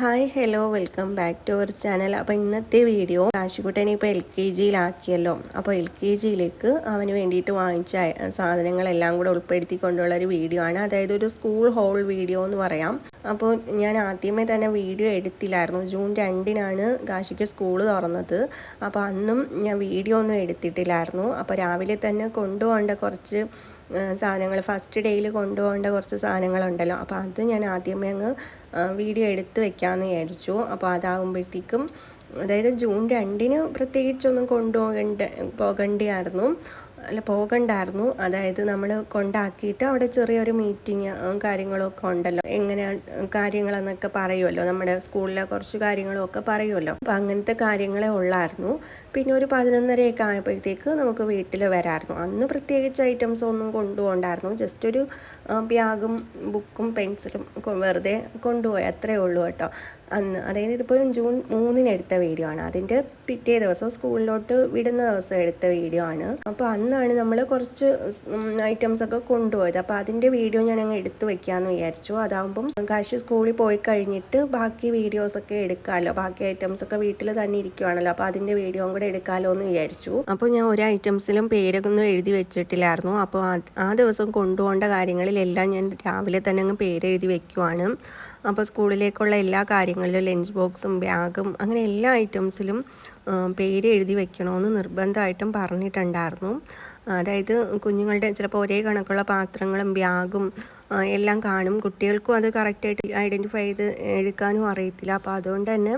Hi hello welcome back to our channel. അപ്പോൾ ഇന്നത്തെ video കാശിക്കുട്ടനെ ഇപ്പോൾ എൽ കെ ജിയിലാക്കിയല്ലോ അപ്പോൾ എൽ കെ ജിയിലേക്ക് അവന് വേണ്ടിയിട്ട് വാങ്ങിച്ച സാധനങ്ങളെല്ലാം കൂടെ ഉൾപ്പെടുത്തിക്കൊണ്ടുള്ള ഒരു വീഡിയോ ആണ്. അതായത് ഒരു സ്കൂൾ ഹോൾ വീഡിയോ എന്ന് പറയാം. അപ്പോൾ ഞാൻ ആദ്യമേ തന്നെ വീഡിയോ എടുത്തില്ലായിരുന്നു. ജൂൺ രണ്ടിനാണ് കാശിക്ക് സ്കൂൾ തുറന്നത്. അപ്പോൾ അന്നും ഞാൻ വീഡിയോ ഒന്നും എടുത്തിട്ടില്ലായിരുന്നു. അപ്പോൾ രാവിലെ തന്നെ കൊണ്ടുപോകേണ്ട കുറച്ച് സാധനങ്ങൾ ഫസ്റ്റ് ഡേയിൽ കൊണ്ടുപോകേണ്ട കുറച്ച് സാധനങ്ങളുണ്ടല്ലോ. അപ്പോൾ അത് ഞാൻ ആദ്യമേ അങ്ങ് വീഡിയോ എടുത്ത് വെക്കാമെന്ന് വിചാരിച്ചു. അപ്പോൾ അതാകുമ്പോഴത്തേക്കും അതായത് ജൂൺ രണ്ടിന് പ്രത്യേകിച്ചൊന്നും കൊണ്ടുപോകേണ്ട പോകേണ്ടിയായിരുന്നു. അല്ല പോകണ്ടായിരുന്നു. അതായത് നമ്മൾ കൊണ്ടാക്കിയിട്ട് അവിടെ ചെറിയൊരു മീറ്റിംഗ് കാര്യങ്ങളൊക്കെ ഉണ്ടല്ലോ. എങ്ങനെ കാര്യങ്ങളെന്നൊക്കെ പറയുമല്ലോ. നമ്മുടെ സ്കൂളിലെ കുറച്ച് കാര്യങ്ങളൊക്കെ പറയുമല്ലോ. അപ്പം അങ്ങനത്തെ കാര്യങ്ങളെ ഉള്ളായിരുന്നു. പിന്നെ ഒരു പതിനൊന്നരയൊക്കെ ആയപ്പോഴത്തേക്ക് നമുക്ക് വീട്ടിൽ വരാമായിരുന്നു അന്ന് പ്രത്യേകിച്ച് ഐറ്റംസ് ഒന്നും കൊണ്ടുപോകണ്ടായിരുന്നു. ജസ്റ്റ് ഒരു ബാഗും ബുക്കും പെൻസിലും വെറുതെ കൊണ്ടുപോയി. അത്രേ ഉള്ളൂ കേട്ടോ. അന്ന് അതായത് ഇതിപ്പോൾ ജൂൺ മൂന്നിന് എടുത്ത വീഡിയോ ആണ്. അതിന്റെ പിറ്റേ ദിവസം സ്കൂളിലോട്ട് വിടുന്ന ദിവസം എടുത്ത വീഡിയോ ആണ്. അപ്പോൾ അന്നാണ് നമ്മൾ കുറച്ച് ഐറ്റംസ് ഒക്കെ കൊണ്ടുപോയത്. അപ്പോൾ അതിന്റെ വീഡിയോ ഞാൻ അങ്ങ് എടുത്തു വെക്കാമെന്ന് വിചാരിച്ചു. അതാകുമ്പം കാശ് സ്കൂളിൽ പോയി കഴിഞ്ഞിട്ട് ബാക്കി വീഡിയോസൊക്കെ എടുക്കാമല്ലോ ബാക്കി ഐറ്റംസ് ഒക്കെ വീട്ടിൽ തന്നെ ഇരിക്കുവാണല്ലോ. അപ്പോൾ അതിന്റെ വീഡിയോയും കൂടെ എടുക്കാമല്ലോ എന്ന് വിചാരിച്ചു. അപ്പോൾ ഞാൻ ഒരു ഐറ്റംസിലും പേരൊന്നും എഴുതി വെച്ചിട്ടില്ലായിരുന്നു. അപ്പോൾ ആ ദിവസം കൊണ്ടുപോകേണ്ട കാര്യങ്ങളിലെല്ലാം ഞാൻ രാവിലെ തന്നെ അങ്ങ് പേരെഴുതി വെക്കുവാണ്. അപ്പോൾ സ്കൂളിലേക്കുള്ള എല്ലാ കാര്യങ്ങളിലും ലഞ്ച് ബോക്സും ബാഗും അങ്ങനെ എല്ലാ ഐറ്റംസിലും പേര് എഴുതി വെക്കണമെന്ന് നിർബന്ധമായിട്ടും പറഞ്ഞിട്ടുണ്ടായിരുന്നു. അതായത് കുഞ്ഞുങ്ങളുടെ ചിലപ്പോൾ ഒരേ കണക്കുള്ള പാത്രങ്ങളും ബാഗും എല്ലാം കാണും. കുട്ടികൾക്കും അത് കറക്റ്റായിട്ട് ഐഡന്റിഫൈ ചെയ്ത് എടുക്കാനും അറിയത്തില്ല. അപ്പോൾ അതുകൊണ്ട് തന്നെ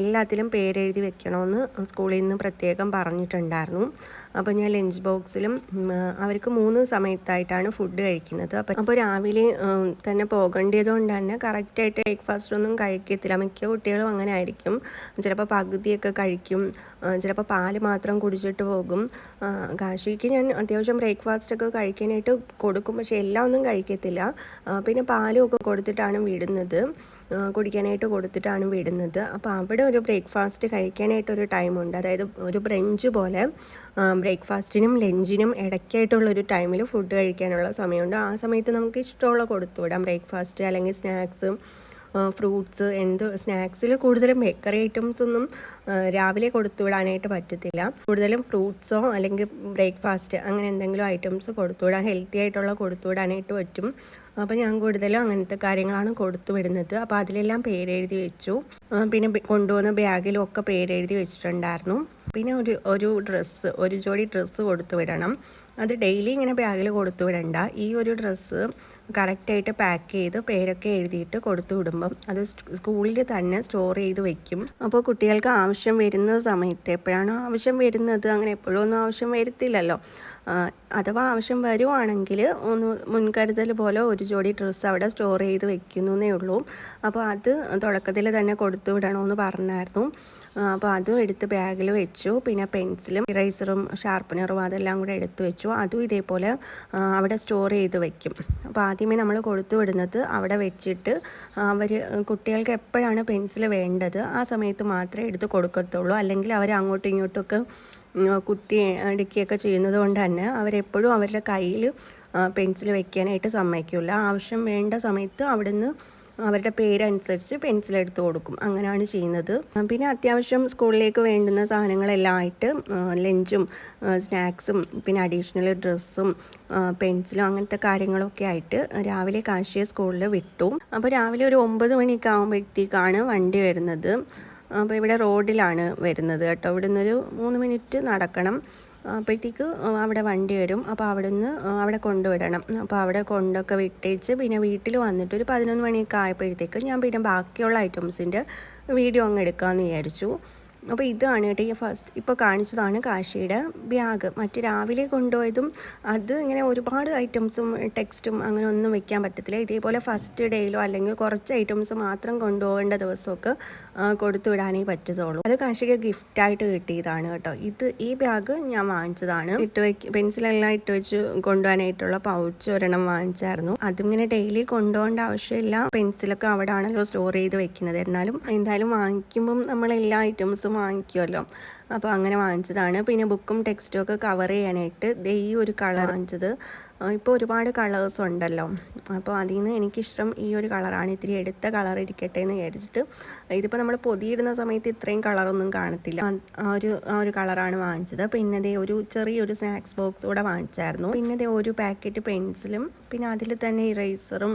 എല്ലാത്തിലും പേരെഴുതി വെക്കണമെന്ന് സ്കൂളിൽ നിന്ന് പ്രത്യേകം പറഞ്ഞിട്ടുണ്ടായിരുന്നു. അപ്പോൾ ഞാൻ ലഞ്ച് ബോക്സിലും അവർക്ക് മൂന്ന് സമയത്തായിട്ടാണ് ഫുഡ് കഴിക്കുന്നത്. അപ്പോൾ അപ്പോൾ രാവിലെ തന്നെ പോകേണ്ടത് കൊണ്ട് തന്നെ കറക്റ്റായിട്ട് ബ്രേക്ക്ഫാസ്റ്റ് ഒന്നും കഴിക്കത്തില്ല. മിക്ക കുട്ടികളും അങ്ങനെ ആയിരിക്കും. ചിലപ്പോൾ പകുതിയൊക്കെ കഴിക്കും. ചിലപ്പോൾ പാൽ മാത്രം കുടിച്ചിട്ട് പോകും. കാശിക്ക് ഞാൻ അത്യാവശ്യം ബ്രേക്ക്ഫാസ്റ്റ് ഒക്കെ കഴിക്കാനായിട്ട് കൊടുക്കും. പക്ഷേ എല്ലാം ഒന്നും കഴിക്കത്തില്ല. പിന്നെ പാലും ഒക്കെ കൊടുത്തിട്ടാണ് വിടുന്നത്. കുടിക്കാനായിട്ട് കൊടുത്തിട്ടാണ് വിടുന്നത്. അപ്പോൾ അവിടെ ഒരു ബ്രേക്ക്ഫാസ്റ്റ് കഴിക്കാനായിട്ട് ഒരു ടൈമുണ്ട് അതായത് ഒരു ബ്രഞ്ച് പോലെ ബ്രേക്ക്ഫാസ്റ്റിനും ലഞ്ചിനും ഇടയ്ക്കായിട്ടുള്ളൊരു ടൈമിൽ ഫുഡ് കഴിക്കാനുള്ള സമയമുണ്ട്. ആ സമയത്ത് നമുക്ക് ഇഷ്ടമുള്ള കൊടുത്തു വിടാം. ബ്രേക്ക്ഫാസ്റ്റ് അല്ലെങ്കിൽ സ്നാക്സ് ഫ്രൂട്ട്സ് എന്ത് സ്നാക്സിൽ കൂടുതലും ബേക്കറി ഐറ്റംസ് ഒന്നും രാവിലെ കൊടുത്തു വിടാനായിട്ട് പറ്റത്തില്ല. കൂടുതലും ഫ്രൂട്ട്സോ അല്ലെങ്കിൽ ബ്രേക്ക്ഫാസ്റ്റ് അങ്ങനെ എന്തെങ്കിലും ഐറ്റംസ് കൊടുത്തു വിടാൻ ഹെൽത്തി ആയിട്ടുള്ള കൊടുത്തു വിടാനായിട്ട് പറ്റും. അപ്പോൾ ഞാൻ കൂടുതലും അങ്ങനത്തെ കാര്യങ്ങളാണ് കൊടുത്തു വിടുന്നത്. അപ്പോൾ അതിലെല്ലാം പേരെഴുതി വെച്ചു. പിന്നെ കൊണ്ടുപോകുന്ന ബാഗിലും ഒക്കെ പേരെഴുതി വെച്ചിട്ടുണ്ടായിരുന്നു. പിന്നെ ഒരു ഒരു ഡ്രസ്സ് ഒരു ജോഡി ഡ്രസ്സ് കൊടുത്തു വിടണം. അത് ഡെയിലി ഇങ്ങനെ ബാഗിൽ കൊടുത്തു വിടണ്ട. ഈ ഒരു ഡ്രസ്സ് കറക്റ്റായിട്ട് പാക്ക് ചെയ്ത് പേരൊക്കെ എഴുതിയിട്ട് കൊടുത്തു വിടുമ്പം അത് സ്കൂളിൽ തന്നെ സ്റ്റോർ ചെയ്ത് വെക്കും. അപ്പോൾ കുട്ടികൾക്ക് ആവശ്യം വരുന്ന സമയത്ത് എപ്പോഴാണോ ആവശ്യം വരുന്നത് അങ്ങനെ എപ്പോഴും ഒന്നും ആവശ്യം വരത്തില്ലല്ലോ. അഥവാ ആവശ്യം വരുവാണെങ്കിൽ ഒന്ന് മുൻകരുതൽ പോലെ ഒരു ജോഡി ഡ്രസ്സ് അവിടെ സ്റ്റോർ ചെയ്ത് വെക്കുന്നേ ഉള്ളൂ. അപ്പോൾ അത് തുടക്കത്തിൽ തന്നെ കൊടുത്തു വിടണമെന്ന് പറഞ്ഞായിരുന്നു. അപ്പോൾ അതും എടുത്ത് ബാഗിൽ വെച്ചു. പിന്നെ പെൻസിലും ഇറേസറും ഷാർപ്പനറും അതെല്ലാം കൂടെ എടുത്തു വെച്ചു. അതും ഇതേപോലെ അവിടെ സ്റ്റോർ ചെയ്ത് വെക്കും. അപ്പോൾ ആദ്യമേ നമ്മൾ കൊടുത്തു വിടുന്നത് അവിടെ വെച്ചിട്ട് അവർ കുട്ടികൾക്ക് എപ്പോഴാണ് പെൻസിൽ വേണ്ടത് ആ സമയത്ത് മാത്രമേ എടുത്ത് കൊടുക്കത്തുള്ളൂ. അല്ലെങ്കിൽ അവർ അങ്ങോട്ടും ഇങ്ങോട്ടുമൊക്കെ കുത്തി അടുക്കിയൊക്കെ ചെയ്യുന്നത് കൊണ്ട് തന്നെ അവരെപ്പോഴും അവരുടെ കയ്യിൽ പെൻസിൽ വെക്കാനായിട്ട് സമ്മതിക്കില്ല ആവശ്യം വേണ്ട സമയത്ത് അവിടുന്ന് അവരുടെ പേരനുസരിച്ച് പെൻസിൽ എടുത്ത് കൊടുക്കും. അങ്ങനെയാണ് ചെയ്യുന്നത്. പിന്നെ അത്യാവശ്യം സ്കൂളിലേക്ക് വേണ്ടുന്ന സാധനങ്ങളെല്ലാം ആയിട്ട് ലഞ്ചും സ്നാക്സും പിന്നെ അഡീഷണൽ ഡ്രസ്സും പെൻസിലും അങ്ങനത്തെ കാര്യങ്ങളൊക്കെ ആയിട്ട് രാവിലെ കാശിയ സ്കൂളിൽ വിട്ടു. അപ്പോൾ രാവിലെ ഒരു ഒമ്പത് മണിയൊക്കെ ആകുമ്പോഴത്തേക്കാണ് വണ്ടി വരുന്നത്. അപ്പോൾ ഇവിടെ റോഡിലാണ് വരുന്നത് കേട്ടോ. ഇവിടെ നിന്നൊരു മൂന്ന് മിനിറ്റ് നടക്കണം. അപ്പോഴത്തേക്ക് അവിടെ വണ്ടി വരും. അപ്പോൾ അവിടെ നിന്ന് അവിടെ കൊണ്ടുവിടണം. അപ്പോൾ അവിടെ കൊണ്ടൊക്കെ വിട്ടേച്ച് പിന്നെ വീട്ടിൽ വന്നിട്ട് ഒരു പതിനൊന്ന് മണിയൊക്കെ ആയപ്പോഴത്തേക്ക് ഞാൻ പിന്നെ ബാക്കിയുള്ള ഐറ്റംസിന്റെ വീഡിയോ അങ്ങ് എടുക്കാമെന്ന് വിചാരിച്ചു. അപ്പോൾ ഇതാണ് കേട്ടോ ഈ ഫസ്റ്റ് ഇപ്പോൾ കാണിച്ചതാണ് കാശിയുടെ ബാഗ് മറ്റു രാവിലെ കൊണ്ടുപോയതും അത് ഇങ്ങനെ ഒരുപാട് ഐറ്റംസും ടെക്സ്റ്റും അങ്ങനെ ഒന്നും വെക്കാൻ പറ്റത്തില്ല. ഇതേപോലെ ഫസ്റ്റ് ഡേയിലോ അല്ലെങ്കിൽ കുറച്ച് ഐറ്റംസ് മാത്രം കൊണ്ടുപോകേണ്ട ദിവസമൊക്കെ കൊടുത്തു വിടാനേ പറ്റത്തുള്ളൂ. അത് കാശിക്ക് ഗിഫ്റ്റായിട്ട് കിട്ടിയതാണ് കേട്ടോ. ഇത് ഈ ബാഗ് ഞാൻ വാങ്ങിച്ചതാണ്. ഇട്ട് വെക്ക് പെൻസിലെല്ലാം ഇട്ട് വെച്ച് കൊണ്ടുപോകാനായിട്ടുള്ള പൗച്ച് ഒരെണ്ണം വാങ്ങിച്ചായിരുന്നു. അതിങ്ങനെ ഡെയിലി കൊണ്ടുപോകേണ്ട ആവശ്യമില്ല. പെൻസിലൊക്കെ അവിടെ ആണല്ലോ സ്റ്റോർ ചെയ്ത് വെക്കുന്നത്. എന്നാലും എന്തായാലും വാങ്ങിക്കുമ്പം നമ്മൾ എല്ലാ ഐറ്റംസും വാങ്ങിക്കുമല്ലോ അപ്പോൾ അങ്ങനെ വാങ്ങിച്ചതാണ്. പിന്നെ ബുക്കും ടെക്സ്റ്റും ഒക്കെ കവർ ചെയ്യാനായിട്ട് ദേ ഈ ഒരു കളർ വാങ്ങിച്ചത്. ഇപ്പോൾ ഒരുപാട് കളേഴ്സ് ഉണ്ടല്ലോ. അപ്പോൾ അതിൽ നിന്ന് എനിക്കിഷ്ടം ഈ ഒരു കളറാണ് ഇത്തിരി എടുത്ത കളർ ഇരിക്കട്ടെ എന്ന് വിചാരിച്ചിട്ട്. ഇതിപ്പോൾ നമ്മൾ പൊതിയിടുന്ന സമയത്ത് ഇത്രയും കളറൊന്നും കാണത്തില്ല. ആ ഒരു ആ ഒരു കളറാണ് വാങ്ങിച്ചത്. പിന്നെ ദേ ഒരു ചെറിയൊരു സ്നാക്സ് ബോക്സ് കൂടെ വാങ്ങിച്ചായിരുന്നു. പിന്നെ ദേ ഒരു പാക്കറ്റ് പെൻസിലും പിന്നെ അതിൽ തന്നെ ഇറേസറും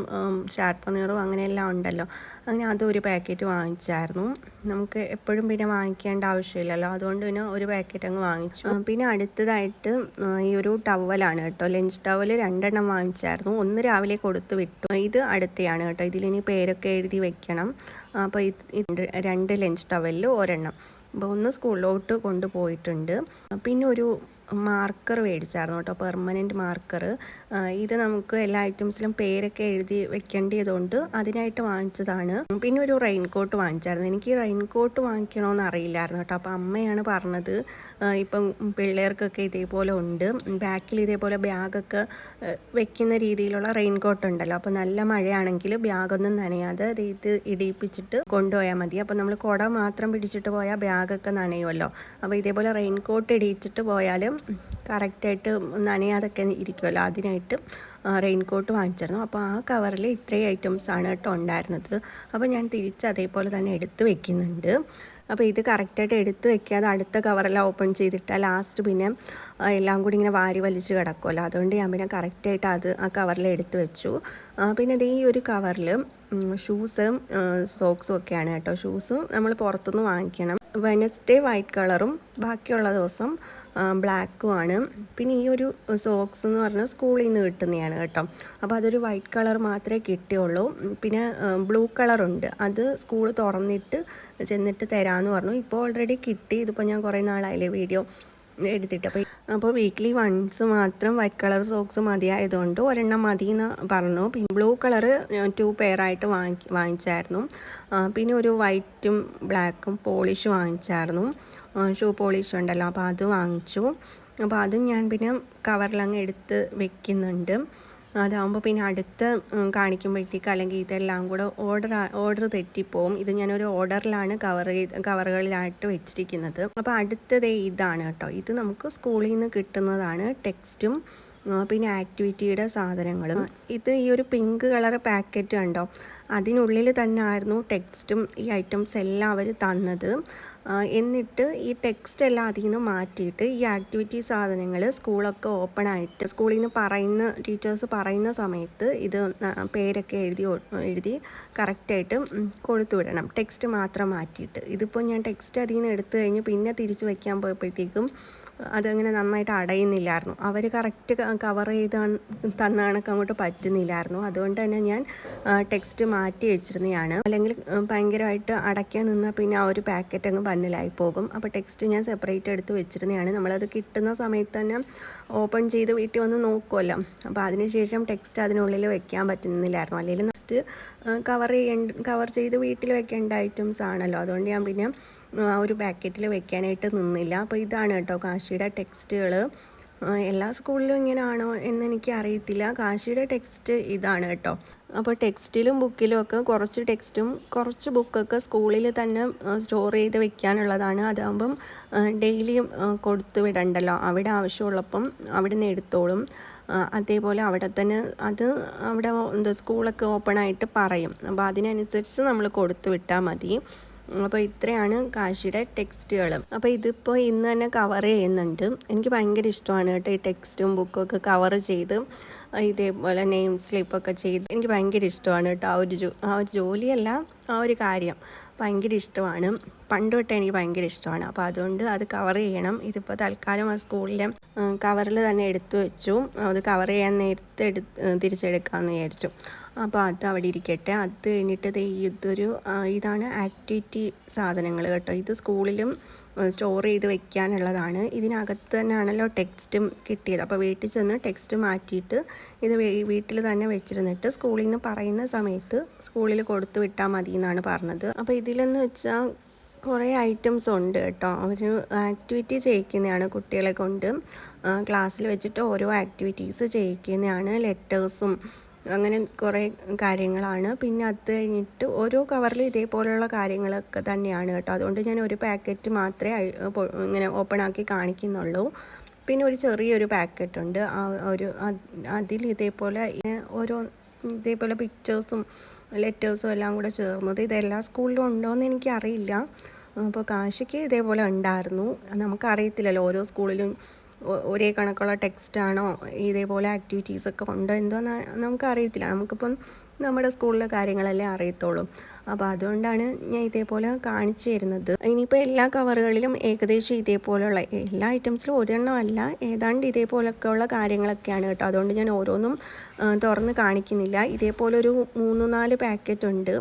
ഷാർപ്പനറും അങ്ങനെയെല്ലാം ഉണ്ടല്ലോ. അങ്ങനെ അതൊരു പാക്കറ്റ് വാങ്ങിച്ചായിരുന്നു. നമുക്ക് എപ്പോഴും പിന്നെ വാങ്ങിക്കേണ്ട ആവശ്യമില്ലല്ലോ. അതുകൊണ്ട് പിന്നെ ഒരു പാക്കറ്റ് അങ്ങ് വാങ്ങിച്ചു. പിന്നെ അടുത്തതായിട്ട് ഈ ഒരു ടവലാണ് കേട്ടോ. ലഞ്ച് ടവൽ രണ്ടെണ്ണം വാങ്ങിച്ചായിരുന്നു. ഒന്ന് രാവിലെ കൊടുത്തു വിട്ടു. ഇത് അടുത്തെയാണ് കേട്ടോ. ഇതിലിനി പേരൊക്കെ എഴുതി വെക്കണം. അപ്പോൾ ഇത് രണ്ട് ലഞ്ച് ടവലിൽ ഒരെണ്ണം. അപ്പോൾ ഒന്ന് സ്കൂളിലോട്ട് കൊണ്ടുപോയിട്ടുണ്ട്. പിന്നെ ഒരു മാർക്കർ മേടിച്ചായിരുന്നു കേട്ടോ പെർമനന്റ് മാർക്കർ ഇത് നമുക്ക് എല്ലാ ഐറ്റംസിലും പേരൊക്കെ എഴുതി വെക്കേണ്ടതുകൊണ്ട് അതിനായിട്ട് വാങ്ങിച്ചതാണ്. പിന്നെ ഒരു റെയിൻകോട്ട് വാങ്ങിച്ചായിരുന്നു. എനിക്ക് റെയിൻകോട്ട് വാങ്ങിക്കണമെന്ന് അറിയില്ലായിരുന്നു കേട്ടോ. അപ്പോൾ അമ്മയാണ് പറഞ്ഞത് ഇപ്പം പിള്ളേർക്കൊക്കെ ഇതേപോലെ ഉണ്ട്. ബാക്കിൽ ഇതേപോലെ ബാഗൊക്കെ വെക്കുന്ന രീതിയിലുള്ള റെയിൻകോട്ട് ഉണ്ടല്ലോ. അപ്പോൾ നല്ല മഴയാണെങ്കിൽ ബാഗൊന്നും നനയാതെ ഇത് ഇടിയിപ്പിച്ചിട്ട് കൊണ്ടുപോയാൽ മതി. അപ്പോൾ നമ്മൾ കുട മാത്രം പിടിച്ചിട്ട് പോയാൽ ബാഗൊക്കെ നനയുമല്ലോ അപ്പോൾ ഇതേപോലെ റെയിൻകോട്ട് ഇടിയിച്ചിട്ട് പോയാൽ കറക്റ്റായിട്ട് നനയാതൊക്കെ ഇരിക്കുമല്ലോ അതിനായിട്ട് റെയിൻ കോട്ട് വാങ്ങിച്ചിരുന്നു. അപ്പോൾ ആ കവറിൽ ഇത്രയും ഐറ്റംസാണ് കേട്ടോ ഉണ്ടായിരുന്നത്. അപ്പോൾ ഞാൻ തിരിച്ച് അതേപോലെ തന്നെ എടുത്ത് വെക്കുന്നുണ്ട്. അപ്പോൾ ഇത് കറക്റ്റായിട്ട് എടുത്ത് വെക്കാതെ അടുത്ത കവറെല്ലാം ഓപ്പൺ ചെയ്തിട്ടാൽ ലാസ്റ്റ് പിന്നെ എല്ലാം കൂടി ഇങ്ങനെ വാരി വലിച്ച് കിടക്കുമല്ലോ അതുകൊണ്ട് ഞാൻ പിന്നെ കറക്റ്റായിട്ട് അത് ആ കവറിൽ എടുത്ത് വെച്ചു. പിന്നെ ഇത് ഈ ഒരു കവറിൽ ഷൂസും സോക്സും ഒക്കെയാണ് കേട്ടോ. ഷൂസും നമ്മൾ പുറത്തുനിന്ന് വാങ്ങിക്കണം. വെനസ്ഡേ വൈറ്റ് കളറും ബാക്കിയുള്ള ദിവസം ബ്ലാക്കുമാണ്. പിന്നെ ഈ ഒരു സോക്സ് എന്ന് പറഞ്ഞാൽ സ്കൂളിൽ നിന്ന് കിട്ടുന്നതാണ് കേട്ടോ. അപ്പോൾ അതൊരു വൈറ്റ് കളർ മാത്രമേ കിട്ടിയുള്ളൂ. പിന്നെ ബ്ലൂ കളറുണ്ട്. അത് സ്കൂൾ തുറന്നിട്ട് ചെന്നിട്ട് തരാമെന്ന് പറഞ്ഞു. ഇപ്പോൾ ഓൾറെഡി കിട്ടി. ഇതിപ്പോൾ ഞാൻ കുറേ നാളായില്ലേ വീഡിയോ എടുത്തിട്ട്. അപ്പോൾ അപ്പോൾ വീക്ക്ലി വൺസ് മാത്രം വൈറ്റ് കളർ സോക്സ് മതിയായതുകൊണ്ട് ഒരെണ്ണം മതി എന്ന് പറഞ്ഞു. പിന്നെ ബ്ലൂ കളർ ടു പെയറായിട്ട് വാങ്ങി വാങ്ങിച്ചായിരുന്നു. പിന്നെ ഒരു വൈറ്റും ബ്ലാക്കും പോളിഷ് വാങ്ങിച്ചായിരുന്നു. ഷൂ പോളിഷ് ഉണ്ടല്ലോ. അപ്പോൾ അത് വാങ്ങിച്ചു. അപ്പോൾ അതും ഞാൻ പിന്നെ കവറിലങ്ങ് എടുത്ത് വെക്കുന്നുണ്ട്. അതാകുമ്പോൾ പിന്നെ അടുത്ത് കാണിക്കുമ്പോഴത്തേക്ക് അല്ലെങ്കിൽ ഇതെല്ലാം കൂടെ ഓർഡർ ഓർഡർ തെറ്റിപ്പോവും. ഇത് ഞാനൊരു ഓർഡറിലാണ് കവർ കവറുകളിലായിട്ട് വെച്ചിരിക്കുന്നത്. അപ്പോൾ അടുത്തത് ഇതാണ് കേട്ടോ. ഇത് നമുക്ക് സ്കൂളിൽ നിന്ന് കിട്ടുന്നതാണ് ടെക്സ്റ്റും പിന്നെ ആക്ടിവിറ്റിയുടെ സാധനങ്ങളും. ഇത് ഈ ഒരു പിങ്ക് കളർ പാക്കറ്റ് കണ്ടോ? അതിനുള്ളിൽ തന്നെ ആയിരുന്നു ടെക്സ്റ്റും ഈ ഐറ്റംസ് എല്ലാം അവർ തന്നത്. എന്നിട്ട് ഈ ടെക്സ്റ്റ് എല്ലാം അതിൽ നിന്ന് മാറ്റിയിട്ട് ഈ ആക്ടിവിറ്റി സാധനങ്ങൾ സ്കൂളൊക്കെ ഓപ്പൺ ആയിട്ട് സ്കൂളിൽ നിന്ന് പറയുന്ന ടീച്ചേഴ്സ് പറയുന്ന സമയത്ത് ഇത് പേരൊക്കെ എഴുതി എഴുതി കറക്റ്റായിട്ട് കൊടുത്തു വിടണം. ടെക്സ്റ്റ് മാത്രം മാറ്റിയിട്ട്. ഇതിപ്പോൾ ഞാൻ ടെക്സ്റ്റ് അതിൽ നിന്ന് എടുത്തു കഴിഞ്ഞ് പിന്നെ തിരിച്ച് വയ്ക്കാൻ പോയപ്പോഴത്തേക്കും അതങ്ങനെ നന്നായിട്ട് അടയുന്നില്ലായിരുന്നു. അവർ കറക്റ്റ് കവർ ചെയ്ത് തന്ന അങ്ങോട്ട് പറ്റുന്നില്ലായിരുന്നു. അതുകൊണ്ട് തന്നെ ഞാൻ ടെക്സ്റ്റ് മാറ്റി വെച്ചിരുന്നതാണ്. അല്ലെങ്കിൽ ഭയങ്കരമായിട്ട് അടയ്ക്കാൻ നിന്നാൽ പിന്നെ ആ ഒരു പാക്കറ്റ് അങ്ങ് പന്നലായി പോകും. അപ്പോൾ ടെക്സ്റ്റ് ഞാൻ സെപ്പറേറ്റ് എടുത്ത് വെച്ചിരുന്നതാണ്. നമ്മളത് കിട്ടുന്ന സമയത്ത് തന്നെ ഓപ്പൺ ചെയ്ത് വീട്ടിൽ വന്ന് നോക്കുമല്ലോ അപ്പോൾ അതിനുശേഷം ടെക്സ്റ്റ് അതിനുള്ളിൽ വെക്കാൻ പറ്റുന്നില്ലായിരുന്നു. അല്ലെങ്കിൽ നെക്സ്റ്റ് കവർ ചെയ്യേണ്ട കവർ ചെയ്ത് വീട്ടിൽ വെക്കേണ്ട ഐറ്റംസ് ആണല്ലോ. അതുകൊണ്ട് ഞാൻ പിന്നെ ആ ഒരു പാക്കറ്റിൽ വെക്കാനായിട്ട് നിന്നില്ല. അപ്പോൾ ഇതാണ് കേട്ടോ കാശിയുടെ ടെക്സ്റ്റുകൾ എല്ലാ സ്കൂളിലും ഇങ്ങനെയാണോ എന്ന് എനിക്ക് അറിയത്തില്ല കാശിയുടെ ടെക്സ്റ്റ് ഇതാണ് കേട്ടോ. അപ്പോൾ ടെക്സ്റ്റിലും ബുക്കിലും ഒക്കെ കുറച്ച് ടെക്സ്റ്റും കുറച്ച് ബുക്കൊക്കെ സ്കൂളിൽ തന്നെ സ്റ്റോർ ചെയ്ത് വെക്കാനുള്ളതാണ്. അതാകുമ്പം ഡെയിലി കൊടുത്തു വിടണ്ടല്ലോ. അവിടെ ആവശ്യമുള്ളപ്പം അവിടെ നിന്ന് എടുത്തോളും അതേപോലെ അവിടെ തന്നെ അത് അവിടെ സ്കൂളൊക്കെ ഓപ്പൺ ആയിട്ട് പറയും. അപ്പോൾ അതിനനുസരിച്ച് നമ്മൾ കൊടുത്തു വിട്ടാൽ മതി. അപ്പോൾ ഇത്രയാണ് കാശിയുടെ ടെക്സ്റ്റുകൾ. അപ്പോൾ ഇതിപ്പോൾ ഇന്ന് തന്നെ കവർ ചെയ്യുന്നുണ്ട്. എനിക്ക് ഭയങ്കര ഇഷ്ടമാണ് കേട്ടോ ഈ ടെക്സ്റ്റും ബുക്കൊക്കെ കവർ ചെയ്ത്. ഇതേപോലെ നെയിം സ്ലിപ്പൊക്കെ ചെയ്ത് എനിക്ക് ഭയങ്കര ഇഷ്ടമാണ് കേട്ടോ. ആ ഒരു ആ ഒരു ജോലിയല്ല ആ ഒരു കാര്യം ഭയങ്കര ഇഷ്ടമാണ്. പണ്ട് തൊട്ടേ എനിക്ക് ഭയങ്കര ഇഷ്ടമാണ്. അപ്പോൾ അതുകൊണ്ട് അത് കവർ ചെയ്യണം. ഇതിപ്പോൾ തൽക്കാലം ആ സ്കൂളിലെ കവറിൽ തന്നെ എടുത്തു വെച്ചു. അത് കവർ ചെയ്യാൻ നേരത്തെ എടു തിരിച്ചെടുക്കാമെന്ന് വിചാരിച്ചു. അപ്പോൾ അത് അവിടെ ഇരിക്കട്ടെ. അത് കഴിഞ്ഞിട്ട് ഇതൊരു ഇതാണ് ആക്ടിവിറ്റി സാധനങ്ങൾ കേട്ടോ. ഇത് സ്കൂളിലും സ്റ്റോർ ചെയ്ത് വെക്കാനുള്ളതാണ്. ഇതിനകത്ത് തന്നെയാണല്ലോ ടെക്സ്റ്റും കിട്ടിയത്. അപ്പോൾ വീട്ടിൽ ചെന്ന് ടെക്സ്റ്റ് മാറ്റിയിട്ട് ഇത് വീട്ടിൽ തന്നെ വെച്ചിരുന്നിട്ട് സ്കൂളിൽ നിന്ന് പറയുന്ന സമയത്ത് സ്കൂളിൽ കൊടുത്തു വിട്ടാൽ മതി എന്നാണ് പറഞ്ഞത്. അപ്പോൾ ഇതിലെന്ന് വെച്ചാൽ കുറേ ഐറ്റംസ് ഉണ്ട് കേട്ടോ. അവർ ആക്ടിവിറ്റി ചെയ്യിക്കുന്നതാണ് കുട്ടികളെ കൊണ്ട്. ക്ലാസ്സിൽ വെച്ചിട്ട് ഓരോ ആക്ടിവിറ്റീസ് ചെയ്യിക്കുന്നതാണ് ലെറ്റേഴ്സും അങ്ങനെ കുറേ കാര്യങ്ങളാണ്. പിന്നെ അത് കഴിഞ്ഞിട്ട് ഓരോ കവറിൽ ഇതേപോലെയുള്ള കാര്യങ്ങളൊക്കെ തന്നെയാണ് കേട്ടോ. അതുകൊണ്ട് ഞാൻ ഒരു പാക്കറ്റ് മാത്രമേ ഇങ്ങനെ ഓപ്പൺ ആക്കി കാണിക്കുന്നുള്ളൂ. പിന്നെ ഒരു ചെറിയൊരു പാക്കറ്റ് ഉണ്ട്. ഒരു അതിൽ ഇതേപോലെ ഓരോ ഇതേപോലെ പിക്ചേഴ്സും ലെറ്റേഴ്സും എല്ലാം കൂടെ ചേർന്നത് ഇതെല്ലാ സ്കൂളിലും ഉണ്ടോ എന്ന് എനിക്കറിയില്ല. അപ്പോൾ കാശിക്ക് ഇതേപോലെ ഉണ്ടായിരുന്നു. നമുക്കറിയത്തില്ലല്ലോ ഓരോ സ്കൂളിലും ഒരേ കണക്കുള്ള ടെക്സ്റ്റാണോ ഇതേപോലെ ആക്ടിവിറ്റീസൊക്കെ ഉണ്ടോ എന്തോ നമുക്ക് അറിയത്തില്ല നമുക്കിപ്പം നമ്മുടെ സ്കൂളിലെ കാര്യങ്ങളല്ലേ അറിയത്തുള്ളൂ. അപ്പോൾ അതുകൊണ്ടാണ് ഞാൻ ഇതേപോലെ കാണിച്ചു തരുന്നത്. ഇനിയിപ്പോൾ എല്ലാ കവറുകളിലും ഏകദേശം ഇതേപോലെയുള്ള എല്ലാ ഐറ്റംസിലും ഒരെണ്ണം അല്ല ഏതാണ്ട് ഇതേപോലൊക്കെയുള്ള കാര്യങ്ങളൊക്കെയാണ് കേട്ടോ. അതുകൊണ്ട് ഞാൻ ഓരോന്നും തുറന്ന് കാണിക്കുന്നില്ല. ഇതേപോലെ ഒരു മൂന്ന് നാല് പാക്കറ്റ് ഉണ്ട്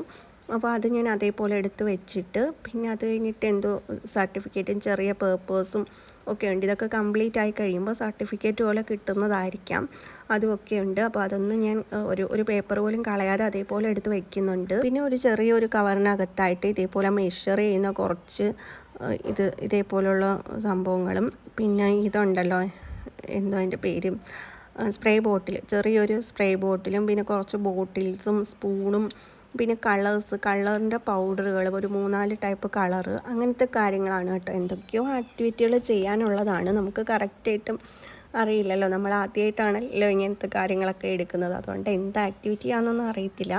അപ്പോൾ അത് ഞാൻ അതേപോലെ എടുത്ത് വെച്ചിട്ട് പിന്നെ അത് കഴിഞ്ഞിട്ട് എന്തോ സർട്ടിഫിക്കറ്റും ചെറിയ പേപ്പേഴ്സും ഒക്കെ ഉണ്ട്. ഇതൊക്കെ കംപ്ലീറ്റ് ആയി കഴിയുമ്പോൾ സർട്ടിഫിക്കറ്റ് പോലെ കിട്ടുന്നതായിരിക്കാം. അതുമൊക്കെ ഉണ്ട്. അപ്പോൾ അതൊന്നും ഞാൻ ഒരു ഒരു പേപ്പർ പോലും കളയാതെ അതേപോലെ എടുത്ത് വയ്ക്കുന്നുണ്ട് പിന്നെ ഒരു ചെറിയൊരു കവറിനകത്തായിട്ട് ഇതേപോലെ മെഷർ ചെയ്യുന്ന കുറച്ച് ഇത് ഇതേപോലുള്ള സംഭവങ്ങളും. പിന്നെ ഇതുണ്ടല്ലോ എന്തോ അതിന്റെ പേര്? സ്പ്രേ ബോട്ടിൽ ചെറിയൊരു സ്പ്രേ ബോട്ടിലും പിന്നെ കുറച്ച് ബോട്ടിൽസും സ്പൂണും പിന്നെ കളേഴ്സ് കളറിന്റെ പൗഡറുകൾ ഒരു മൂന്നാൽ ടൈപ്പ് കളറ് അങ്ങനത്തെ കാര്യങ്ങളാണ് കേട്ടോ. എന്തൊക്കെയോ ആക്ടിവിറ്റികൾ ചെയ്യാനുള്ളതാണ്. നമുക്ക് കറക്റ്റായിട്ടും അറിയില്ലല്ലോ. നമ്മൾ ആദ്യമായിട്ടാണല്ലോ ഇങ്ങനത്തെ കാര്യങ്ങളൊക്കെ എടുക്കുന്നത്. അതുകൊണ്ട് എന്ത് ആക്ടിവിറ്റി ആണെന്നൊന്നും അറിയത്തില്ല.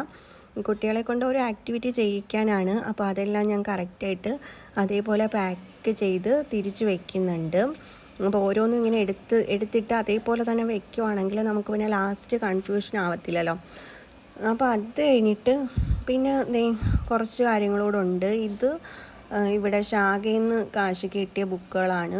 കുട്ടികളെ കൊണ്ട് ഒരു ആക്ടിവിറ്റി ചെയ്യിക്കാനാണ്. അപ്പോൾ അതെല്ലാം ഞാൻ കറക്റ്റായിട്ട് അതേപോലെ പാക്ക് ചെയ്ത് തിരിച്ചു വയ്ക്കുന്നുണ്ട് അപ്പോൾ ഓരോന്നും ഇങ്ങനെ എടുത്ത് എടുത്തിട്ട് അതേപോലെ തന്നെ വെക്കുവാണെങ്കിൽ നമുക്ക് പിന്നെ ലാസ്റ്റ് കൺഫ്യൂഷൻ ആവത്തില്ലല്ലോ. അപ്പോൾ അത് കഴിഞ്ഞിട്ട് പിന്നെ കുറച്ച് കാര്യങ്ങളോടുണ്ട് ഇത് ഇവിടെ ശാഖയിൽ നിന്ന് കാശ് കിട്ടിയ ബുക്കുകളാണ്.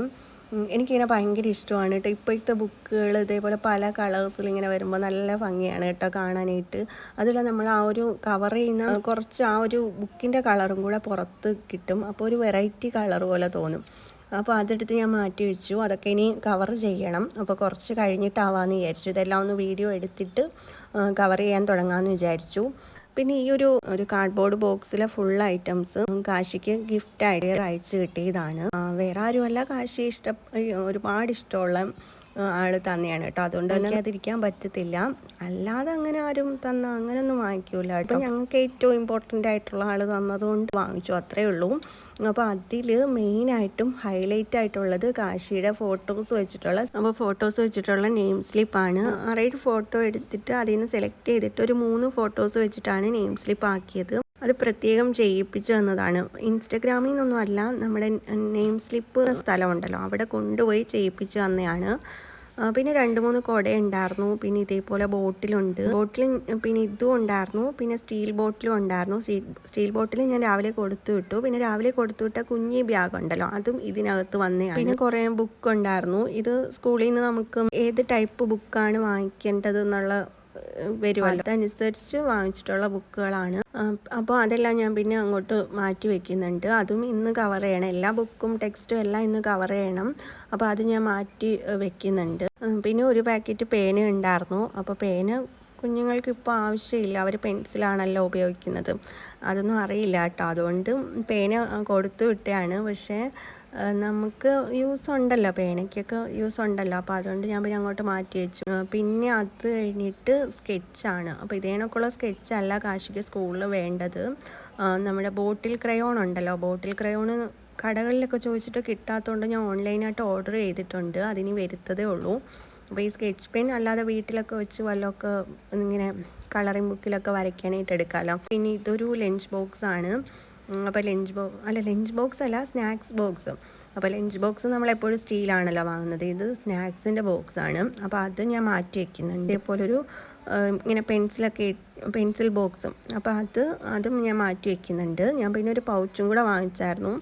എനിക്കിങ്ങനെ ഭയങ്കര ഇഷ്ടമാണ് കേട്ടോ. ഇപ്പോഴത്തെ ബുക്കുകൾ ഇതേപോലെ പല കളേഴ്സിൽ ഇങ്ങനെ വരുമ്പോൾ നല്ല ഭംഗിയാണ് കേട്ടോ കാണാനായിട്ട്. അതിൽ നമ്മൾ ആ ഒരു കവർ ചെയ്യുന്ന കുറച്ച് ആ ഒരു ബുക്കിന്റെ കളറും കൂടെ പുറത്ത് കിട്ടും. അപ്പോൾ ഒരു വെറൈറ്റി കളർ പോലെ തോന്നും. അപ്പോൾ അതെടുത്ത് ഞാൻ മാറ്റി വെച്ചു. അതൊക്കെ ഇനി കവർ ചെയ്യണം. അപ്പോൾ കുറച്ച് കഴിഞ്ഞിട്ടാവാമെന്ന് വിചാരിച്ചു. ഇതെല്ലാം ഒന്ന് വീഡിയോ എടുത്തിട്ട് കവർ ചെയ്യാൻ തുടങ്ങാമെന്ന് വിചാരിച്ചു. പിന്നെ ഈ ഒരു ഒരു കാർഡ്ബോർഡ് ബോക്സിലെ ഫുൾ ഐറ്റംസ് കാശിക്ക് ഗിഫ്റ്റ് ആയിട്ട് അയച്ചു കിട്ടിയതാണ്. വേറെ ആരുമല്ല കാശി ഇഷ്ട ഒരുപാട് ഇഷ്ടമുള്ള ആൾ തന്നെയാണ് കേട്ടോ. അതുകൊണ്ട് തന്നെ അതിരിക്കാൻ പറ്റത്തില്ല. അല്ലാതെ അങ്ങനെ ആരും തന്ന അങ്ങനെയൊന്നും വാങ്ങിക്കൂല കേട്ടോ. ഞങ്ങൾക്ക് ഏറ്റവും ഇമ്പോർട്ടന്റ് ആയിട്ടുള്ള ആൾ തന്നതുകൊണ്ട് വാങ്ങിച്ചു അത്രേ ഉള്ളൂ. അപ്പോൾ അതിൽ മെയിനായിട്ടും ഹൈലൈറ്റ് ആയിട്ടുള്ളത് കാശിയുടെ ഫോട്ടോസ് വെച്ചിട്ടുള്ള അപ്പോൾ ഫോട്ടോസ് വെച്ചിട്ടുള്ള നെയിം സ്ലിപ്പാണ് ആറേഴ് ഫോട്ടോ എടുത്തിട്ട് അതിൽ നിന്ന് സെലക്ട് ചെയ്തിട്ട് ഒരു മൂന്ന് ഫോട്ടോസ് വെച്ചിട്ടാണ് നെയിം സ്ലിപ്പ് ആക്കിയത്. അത് പ്രത്യേകം ചെയ്യിപ്പിച്ചു തന്നതാണ്. ഇൻസ്റ്റഗ്രാമിൽ നിന്നൊന്നും അല്ല നമ്മുടെ നെയിം സ്ലിപ്പ് സ്ഥലമുണ്ടല്ലോ അവിടെ കൊണ്ടുപോയി ചെയ്യിപ്പിച്ചു തന്നെയാണ്. പിന്നെ രണ്ട് മൂന്ന് കുട ഉണ്ടായിരുന്നു പിന്നെ ഇതേപോലെ ബോട്ടിലുണ്ട്. ബോട്ടിൽ പിന്നെ ഇതും ഉണ്ടായിരുന്നു പിന്നെ സ്റ്റീൽ ബോട്ടിലും ഉണ്ടായിരുന്നു. സ്റ്റീൽ ബോട്ടിൽ ഞാൻ രാവിലെ കൊടുത്തു വിട്ടു. പിന്നെ രാവിലെ കൊടുത്തു വിട്ട കുഞ്ഞി ബാഗ് ഉണ്ടല്ലോ അതും ഇതിനകത്ത് വന്നെയാണ്. പിന്നെ കുറേ ബുക്ക് ഉണ്ടായിരുന്നു. ഇത് സ്കൂളിൽ നിന്ന് നമുക്ക് ഏത് ടൈപ്പ് ബുക്കാണ് വാങ്ങിക്കേണ്ടത് എന്നുള്ള വരുമല്ലോ. അതനുസരിച്ച് വാങ്ങിച്ചിട്ടുള്ള ബുക്കുകളാണ്. അപ്പോൾ അതെല്ലാം ഞാൻ പിന്നെ അങ്ങോട്ട് മാറ്റി വെക്കുന്നുണ്ട്. അതും ഇന്ന് കവർ ചെയ്യണം. എല്ലാ ബുക്കും ടെക്സ്റ്റും എല്ലാം ഇന്ന് കവർ ചെയ്യണം. അപ്പോൾ അത് ഞാൻ മാറ്റി വെക്കുന്നുണ്ട്. പിന്നെ ഒരു പാക്കറ്റ് പേന ഉണ്ടായിരുന്നു. അപ്പോൾ പേന കുഞ്ഞുങ്ങൾക്ക് ഇപ്പോൾ ആവശ്യമില്ല. അവർ പെൻസിലാണല്ലോ ഉപയോഗിക്കുന്നത്. അതൊന്നും അറിയില്ല കേട്ടോ. അതുകൊണ്ട് പേന കൊടുത്തു വിട്ടതാണ്. പക്ഷേ നമുക്ക് യൂസ് ഉണ്ടല്ലോ. പേനയ്ക്കൊക്കെ യൂസ് ഉണ്ടല്ലോ. അപ്പോൾ അതുകൊണ്ട് ഞാൻ പിന്നെ അങ്ങോട്ട് മാറ്റി വെച്ചു. പിന്നെ അത് കഴിഞ്ഞിട്ട് സ്കെച്ചാണ് അപ്പോൾ ഇതേണക്കുള്ള സ്കെച്ചല്ല കാശിക്ക് സ്കൂളിൽ വേണ്ടത്. നമ്മുടെ ബോട്ടിൽ ക്രയോൺ ഉണ്ടല്ലോ. ബോട്ടിൽ ക്രയോൺ കടകളിലൊക്കെ ചോദിച്ചിട്ട് കിട്ടാത്തതുകൊണ്ട് ഞാൻ ഓൺലൈനായിട്ട് ഓർഡർ ചെയ്തിട്ടുണ്ട്. അതിന് വരുത്തതേ ഉള്ളൂ. അപ്പോൾ ഈ സ്കെച്ച് പെൻ അല്ലാതെ വീട്ടിലൊക്കെ വെച്ച് വല്ലതൊക്കെ ഇങ്ങനെ കളറിംഗ് ബുക്കിലൊക്കെ വരയ്ക്കാനായിട്ട് എടുക്കാമല്ലോ പിന്നെ ഇതൊരു ലഞ്ച് ബോക്സ് ആണ്. അപ്പോൾ ലഞ്ച് ബോക്സ് അല്ല ലഞ്ച് ബോക്സ് അല്ല സ്നാക്സ് ബോക്സ്. അപ്പോൾ ലഞ്ച് ബോക്സ് നമ്മളെപ്പോഴും സ്റ്റീലാണല്ലോ വാങ്ങുന്നത്. ഇത് സ്നാക്സിന്റെ ബോക്സാണ് അപ്പോൾ അത് ഞാൻ മാറ്റി വയ്ക്കുന്നുണ്ട് ഇതേപോലൊരു ഇങ്ങനെ പെൻസിലൊക്കെ പെൻസിൽ ബോക്സും. അപ്പോൾ അത് അതും ഞാൻ മാറ്റി വയ്ക്കുന്നുണ്ട് ഞാൻ പിന്നെ ഒരു പൗച്ചും കൂടെ വാങ്ങിച്ചായിരുന്നു.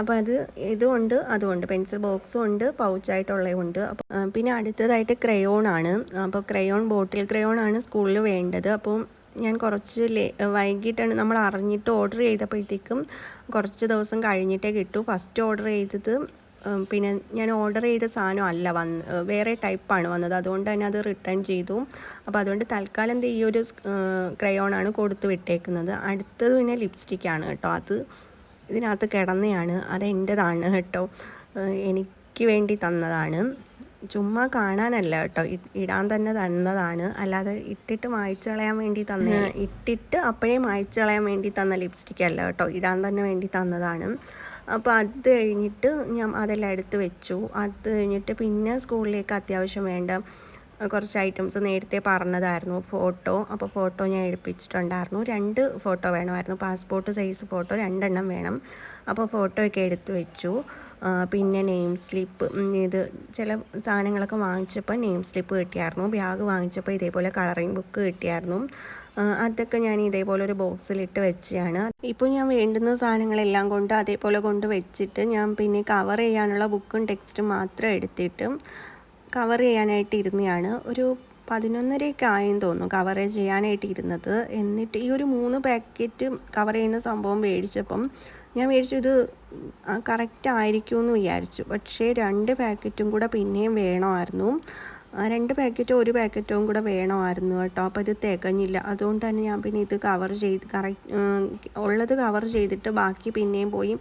അപ്പോൾ അത് ഇതുകൊണ്ട് അതുകൊണ്ട് പെൻസിൽ ബോക്സും ഉണ്ട് പൗച്ചായിട്ടുള്ളതുണ്ട് അപ്പോൾ പിന്നെ അടുത്തതായിട്ട് ക്രയോൺ ആണ്. അപ്പോൾ ക്രയോൺ ബോട്ടിൽ ക്രയോൺ ആണ് സ്കൂളിൽ വേണ്ടത്. അപ്പോൾ ഞാൻ കുറച്ച് ലേ വൈകിട്ടാണ് നമ്മൾ അറിഞ്ഞിട്ട് ഓർഡർ ചെയ്തപ്പോഴത്തേക്കും കുറച്ച് ദിവസം കഴിഞ്ഞിട്ടേ കിട്ടൂ. ഫസ്റ്റ് ഓർഡർ ചെയ്തത് പിന്നെ ഞാൻ ഓർഡർ ചെയ്ത സാധനം അല്ല വന്ന് വേറെ ടൈപ്പാണ് വന്നത്. അതുകൊണ്ട് തന്നെ അത് റിട്ടേൺ ചെയ്തു. അപ്പോൾ അതുകൊണ്ട് തൽക്കാലം ഈ ഒരു ക്രയോണാണ് കൊടുത്ത് വിട്ടേക്കുന്നത്. അടുത്തത് പിന്നെ ലിപ്സ്റ്റിക്കാണ് കേട്ടോ. അത് ഇതിനകത്ത് കിടന്നെയാണ്. അത് എന്റെതാണ് കേട്ടോ. എനിക്ക് വേണ്ടി തന്നതാണ്. ചുമ്മാ കാണാനല്ല കേട്ടോ. ഇടാൻ തന്നെ തന്നതാണ്. അല്ലാതെ ഇട്ടിട്ട് മായ്ച്ചു കളയാൻ വേണ്ടി തന്ന ഇട്ടിട്ട് അപ്പോഴേ മായ്ച്ചു കളയാൻ വേണ്ടി തന്ന ലിപ്സ്റ്റിക് അല്ല കേട്ടോ. ഇടാൻ തന്നെ വേണ്ടി തന്നതാണ്. അപ്പോൾ അത് കഴിഞ്ഞിട്ട് ഞാൻ അതെല്ലാം എടുത്ത് വെച്ചു. അത് കഴിഞ്ഞിട്ട് പിന്നെ സ്കൂളിലേക്ക് അത്യാവശ്യം വേണ്ട കുറച്ച് ഐറ്റംസ് നേരത്തെ പറഞ്ഞതായിരുന്നു. ഫോട്ടോ അപ്പോൾ ഫോട്ടോ ഞാൻ എടുപ്പിച്ചിട്ടുണ്ടായിരുന്നു. രണ്ട് ഫോട്ടോ വേണമായിരുന്നു. പാസ്പോർട്ട് സൈസ് ഫോട്ടോ രണ്ടെണ്ണം വേണം. അപ്പോൾ ഫോട്ടോയൊക്കെ എടുത്തു വെച്ചു. പിന്നെ നെയിം സ്ലിപ്പ് ഇത് ചില സാധനങ്ങളൊക്കെ വാങ്ങിച്ചപ്പോൾ നെയിം സ്ലിപ്പ് കിട്ടിയായിരുന്നു. ബാഗ് വാങ്ങിച്ചപ്പോൾ ഇതേപോലെ കളറിംഗ് ബുക്ക് കിട്ടിയായിരുന്നു. അതൊക്കെ ഞാൻ ഇതേപോലെ ഒരു ബോക്സിലിട്ട് വെച്ചാണ് ഇപ്പോൾ ഞാൻ വേണ്ടുന്ന സാധനങ്ങളെല്ലാം കൊണ്ട് അതേപോലെ കൊണ്ട് വെച്ചിട്ട് ഞാൻ പിന്നെ കവർ ചെയ്യാനുള്ള ബുക്കും ടെക്സ്റ്റും മാത്രം എടുത്തിട്ട് കവർ ചെയ്യാനായിട്ട് ഇരുന്നതാണ് ഒരു പതിനൊന്നരയൊക്കെ ആയെന്ന് തോന്നുന്നു കവർ ചെയ്യാനായിട്ട് ഇരുന്നത് എന്നിട്ട് ഈ ഒരു മൂന്ന് പാക്കറ്റ് കവർ ചെയ്യുന്ന സംഭവം മേടിച്ചപ്പം ഞാൻ മേടിച്ചു ഇത് കറക്റ്റ് ആയിരിക്കുമെന്ന് വിചാരിച്ചു. പക്ഷേ രണ്ട് പാക്കറ്റും കൂടെ പിന്നെയും വേണമായിരുന്നു. രണ്ട് പാക്കറ്റോ ഒരു പാക്കറ്റും കൂടെ വേണമായിരുന്നു കേട്ടോ. അപ്പോൾ ഇത് തികഞ്ഞില്ല. അതുകൊണ്ട് തന്നെ ഞാൻ പിന്നെ ഇത് കവർ ചെയ്ത് കറക്റ്റ് ഉള്ളത് കവർ ചെയ്തിട്ട് ബാക്കി പിന്നെയും പോയി